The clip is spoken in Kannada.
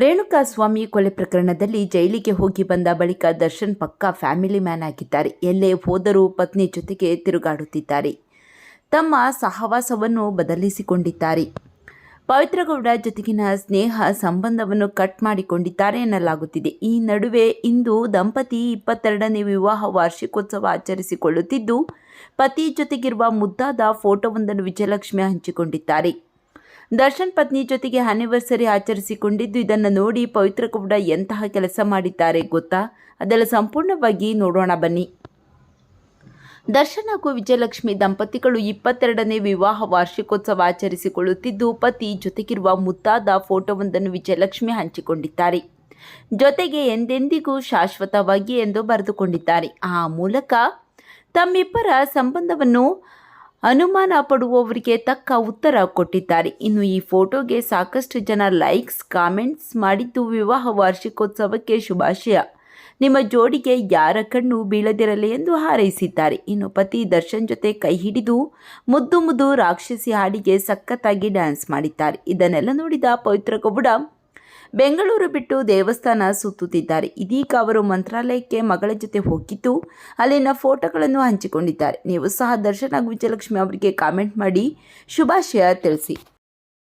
ರೇಣುಕಾ ಸ್ವಾಮಿ ಕೊಲೆ ಪ್ರಕರಣದಲ್ಲಿ ಜೈಲಿಗೆ ಹೋಗಿ ಬಂದ ಬಳಿಕ ದರ್ಶನ್ ಪಕ್ಕಾ ಫ್ಯಾಮಿಲಿ ಮ್ಯಾನ್ ಆಗಿದ್ದಾರೆ. ಎಲ್ಲೇ ಹೋದರೂ ಪತ್ನಿ ಜೊತೆಗೆ ತಿರುಗಾಡುತ್ತಿದ್ದಾರೆ. ತಮ್ಮ ಸಹವಾಸವನ್ನು ಬದಲಿಸಿಕೊಂಡಿದ್ದಾರೆ. ಪವಿತ್ರಗೌಡ ಜೊತೆಗಿನ ಸ್ನೇಹ ಸಂಬಂಧವನ್ನು ಕಟ್ ಮಾಡಿಕೊಂಡಿದ್ದಾರೆ ಎನ್ನಲಾಗುತ್ತಿದೆ. ಈ ನಡುವೆ ಇಂದು ದಂಪತಿ ಇಪ್ಪತ್ತೆರಡನೇ ವಿವಾಹ ವಾರ್ಷಿಕೋತ್ಸವ ಆಚರಿಸಿಕೊಳ್ಳುತ್ತಿದ್ದು, ಪತಿ ಜೊತೆಗಿರುವ ಮುದ್ದಾದ ಫೋಟೋವೊಂದನ್ನು ವಿಜಯಲಕ್ಷ್ಮಿ ಹಂಚಿಕೊಂಡಿದ್ದಾರೆ. ದರ್ಶನ್ ಪತ್ನಿ ಜೊತೆಗೆ ಆನಿವರ್ಸರಿ ಆಚರಿಸಿಕೊಂಡಿದ್ದು ಇದನ್ನು ನೋಡಿ ಪವಿತ್ರ ಕೂಡ ಎಂತಹ ಕೆಲಸ ಮಾಡಿದ್ದಾರೆ ಗೊತ್ತಾ? ಅದೆಲ್ಲ ಸಂಪೂರ್ಣವಾಗಿ ನೋಡೋಣ ಬನ್ನಿ. ದರ್ಶನ್ ಹಾಗೂ ವಿಜಯಲಕ್ಷ್ಮಿ ದಂಪತಿಗಳು ಇಪ್ಪತ್ತೆರಡನೇ ವಿವಾಹ ವಾರ್ಷಿಕೋತ್ಸವ ಆಚರಿಸಿಕೊಳ್ಳುತ್ತಿದ್ದು, ಪತಿ ಜೊತೆಗಿರುವ ಮುದ್ದಾದ ಫೋಟೋವೊಂದನ್ನು ವಿಜಯಲಕ್ಷ್ಮಿ ಹಂಚಿಕೊಂಡಿದ್ದಾರೆ. ಜೊತೆಗೆ ಎಂದೆಂದಿಗೂ ಶಾಶ್ವತವಾಗಿ ಎಂದು ಬರೆದುಕೊಂಡಿದ್ದಾರೆ. ಆ ಮೂಲಕ ತಮ್ಮಿಬ್ಬರ ಸಂಬಂಧವನ್ನು ಅನುಮಾನ ಪಡುವವರಿಗೆ ತಕ್ಕ ಉತ್ತರ ಕೊಟ್ಟಿದ್ದಾರೆ. ಇನ್ನು ಈ ಫೋಟೋಗೆ ಸಾಕಷ್ಟು ಜನ ಲೈಕ್ಸ್, ಕಾಮೆಂಟ್ಸ್ ಮಾಡಿದ್ದು ವಿವಾಹ ವಾರ್ಷಿಕೋತ್ಸವಕ್ಕೆ ಶುಭಾಶಯ. ನಿಮ್ಮ ಜೋಡಿಗೆ ಯಾರ ಕಣ್ಣು ಬೀಳದಿರಲಿ ಎಂದು ಹಾರೈಸಿದ್ದಾರೆ. ಇನ್ನು ಪತಿ ದರ್ಶನ್ ಜೊತೆ ಕೈ ಹಿಡಿದು ಮುದ್ದು ಮುದ್ದು ರಾಕ್ಷಸಿ ಹಾಡಿಗೆ ಸಖತ್ತಾಗಿ ಡ್ಯಾನ್ಸ್ ಮಾಡಿದ್ದಾರೆ. ಇದನ್ನೆಲ್ಲ ನೋಡಿದ ಪವಿತ್ರ ಗೌಡ ಬೆಂಗಳೂರು ಬಿಟ್ಟು ದೇವಸ್ಥಾನ ಸುತ್ತುತ್ತಿದ್ದಾರೆ. ಇದೀಗ ಅವರು ಮಂತ್ರಾಲಯಕ್ಕೆ ಮಗಳ ಜೊತೆ ಹೋಗಿದ್ದು, ಅಲ್ಲಿನ ಫೋಟೋಗಳನ್ನು ಹಂಚಿಕೊಂಡಿದ್ದಾರೆ. ನೀವು ಸಹ ದರ್ಶನ ವಿಜಯಲಕ್ಷ್ಮಿ ಅವರಿಗೆ ಕಾಮೆಂಟ್ ಮಾಡಿ ಶುಭಾಶಯ ತಿಳಿಸಿ.